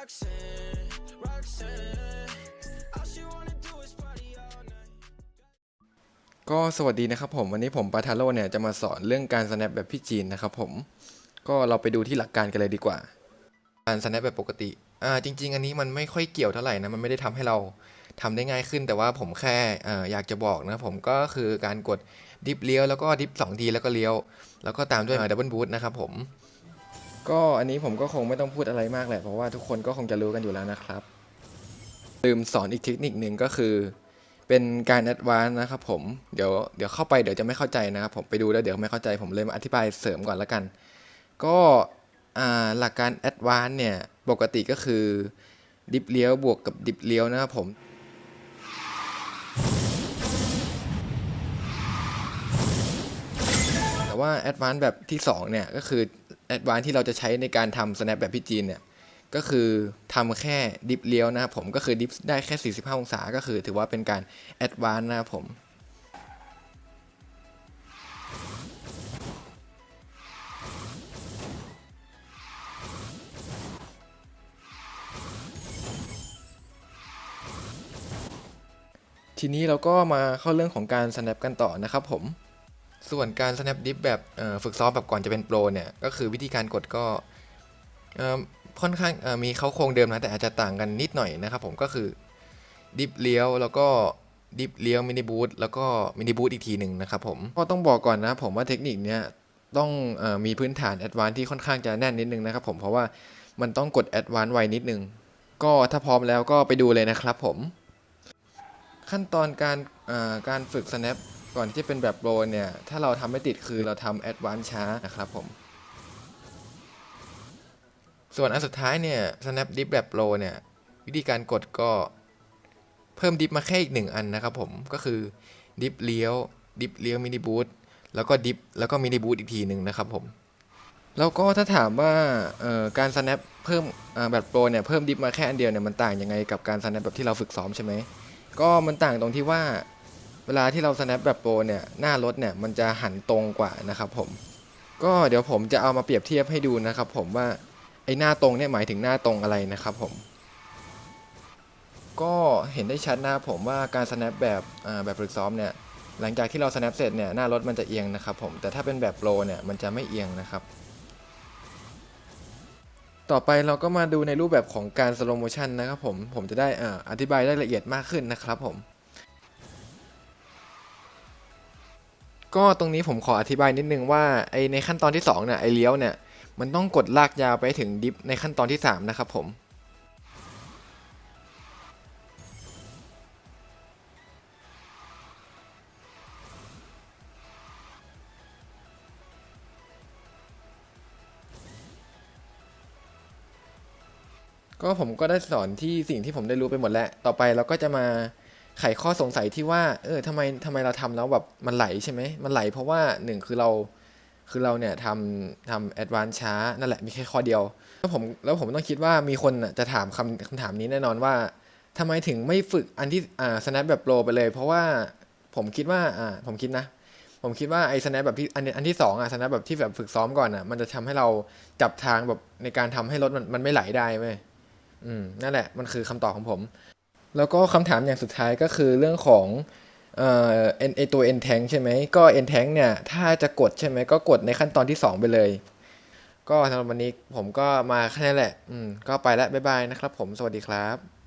Roxanne, Roxanne. All she wanna do is party all night. ก็สวัสดีนะครับผมวันนี้ผมปาทาโร่เนี่ยจะมาสอนเรื่องการ snap แบบพี่จีนนะครับผมก็เราไปดูที่หลักการกันเลยดีกว่า การ snap แบบปกติอ่าจริง ๆ อันนี้มันไม่ค่อยเกี่ยวเท่าไหร่นะมันไม่ได้ทำให้เราทำได้ง่ายขึ้น แต่ว่าผมแค่อ่าอยากจะบอกนะผมก็คือการกดดิฟเลี้ยวแล้วก็ดิฟสองทีแล้วก็เลี้ยว แล้วก็ตามด้วยดับเบิลบูทนะครับผม ก็อันนี้ผมก็คงไม่ต้องพูดอะไรมากแหละ เพราะว่าทุกคนก็คงจะรู้กันอยู่แล้วนะครับ ลืมสอนอีกเทคนิคหนึ่งก็คือ เป็นการแอดวานนะครับผม เดี๋ยวเดี๋ยวเข้าไปเดี๋ยวจะไม่เข้าใจนะครับผมไปดูแล้วเดี๋ยวไม่เข้าใจผมเลยมาอธิบายเสริมก่อนละกัน ก็อ่าหลักการแอดวานเนี่ยปกติก็คือดิฟเลี้ยวบวกกับดิฟเลี้ยวนะครับผม แต่ ว่าแอดวานซ์แบบที่2เนี่ยก็คือแอดวานซ์ที่เราจะใช้ในการทำ snap แบบพี่จีนเนี่ยก็คือทำแค่ดิฟเลี้ยวนะครับผมก็คือดิฟได้แค่ 45 องศาก็คือถือว่าเป็นการแอดวานซ์นะครับผมทีนี้เราก็มาเข้าเรื่องของการ snap กันต่อนะครับผม ส่วนการ snap dip แบบฝึกซ้อมแบบก่อนจะเป็นโปรเนี่ย ก็คือวิธีการกดก็ค่อนข้างมีเขาโครงเดิมนะแต่อาจจะต่างกันนิดหน่อยนะครับผมก็คือดิฟเลี้ยวแล้วก็ดิฟเลี้ยวมินิบูทแล้วก็มินิบูทอีกทีหนึ่งนะครับผมก็ต้องบอกก่อนนะผมว่าเทคนิคเนี้ยต้องอมีพื้นฐานแอดวานที่ค่อนข้างจะแน่นนิดนึงนะครับผมเพราะว่ามันต้องกดแอดวานไวนิดนึง ก็ถ้าพร้อมแล้วก็ไปดูเลยนะครับผม ขั้นตอนการการฝึก snap ก่อนที่จะเป็นแบบโปรเนี่ย ถ้าเราทำไม่ติดคือเราทำแอดวานช้านะครับผม ส่วนอันสุดท้ายเนี่ย snap dip แบบโปรเนี่ย วิธีการกดก็เพิ่มดิฟมาแค่อีกหนึ่งอันนะครับผม ก็คือดิฟเลี้ยวดิฟเลี้ยวมินิบูทแล้วก็ดิฟแล้วก็มินิบูทอีกทีหนึ่งนะครับผม แล้วก็ถ้าถามว่าการ snap เพิ่มแบบโปรเนี่ยเพิ่มดิฟมาแค่อันเดียวเนี่ยมันต่างยังไงกับการ snap แบบที่เราฝึกซ้อมใช่ไหมก็มันต่างตรงที่ว่า เวลาที่เรา snap แบบโปรเนี่ยหน้ารถเนี่ยมันจะหันตรงกว่านะครับผมก็เดี๋ยวผมจะเอามาเปรียบเทียบให้ดูนะครับผมว่าไอ้หน้าตรงเนี่ยหมายถึงหน้าตรงอะไรนะครับผม ก็เห็นได้ชัดนะผมว่าการ snap แบบแบบฝึกซ้อมเนี่ยหลังจากที่เรา snap เสร็จเนี่ยหน้ารถมันจะเอียงนะครับผมแต่ถ้าเป็นแบบโปรเนี่ยมันจะไม่เอียงนะครับต่อไปเราก็มาดูในรูปแบบของการ slow motion นะครับผม ผมจะได้ออธิบายได้ละเอียดมากขึ้นนะครับผม ก็ตรงนี้ผมขออธิบายนิดนึงว่าไอในขั้นตอนที่2เนี่ยไอเลี้ยวเนี่ยมันต้องกดลากยาวไปถึงดิฟในขั้นตอนที่ 3 นะครับผม ก็ผมก็ได้สอนที่สิ่งที่ผมได้รู้ไปหมดแล้ว ต่อไปเราก็จะมา ไขข้อสงสัยที่ว่า เออทำไมทำไมเราทำแล้วแบบมันไหลใช่ไหมมันไหลเพราะว่าหนึ่งคือเราคือเราเนี่ยทำทำแอดวานช้านั่นแหละมีแค่ข้อเดียว แล้วผมแล้วผมต้องคิดว่ามีคนน่ะจะถามคำคำถามนี้แน่นอนว่าทำไมถึงไม่ฝึกอันที่อ่า snap แบบโปรไปเลย เพราะว่าผมคิดว่าอ่าผมคิดนะ ผมคิดว่าไอ้ snap แบบที่อันอันที่สองอะ snap แบบที่แบบฝึกซ้อมก่อนอะมันจะทำให้เราจับทางแบบในการทำให้รถมันมันไม่ไหลได้เว้ยอืมนั่นแหละมันคือคำตอบของผม แล้วก็คำถามอย่างสุดท้ายก็คือเรื่องของเอ่อเอ็นไอตัว n tank ใช่ไหมก็ n tank เนี่ย ถ้าจะกดใช่ไหมก็กดในขั้นตอนที่ 2 ไปเลย ก็สำหรับวันนี้ผมก็มาแค่นี้แหละ อืมก็ไปแล้วบ๊ายบายนะครับผมสวัสดีครับ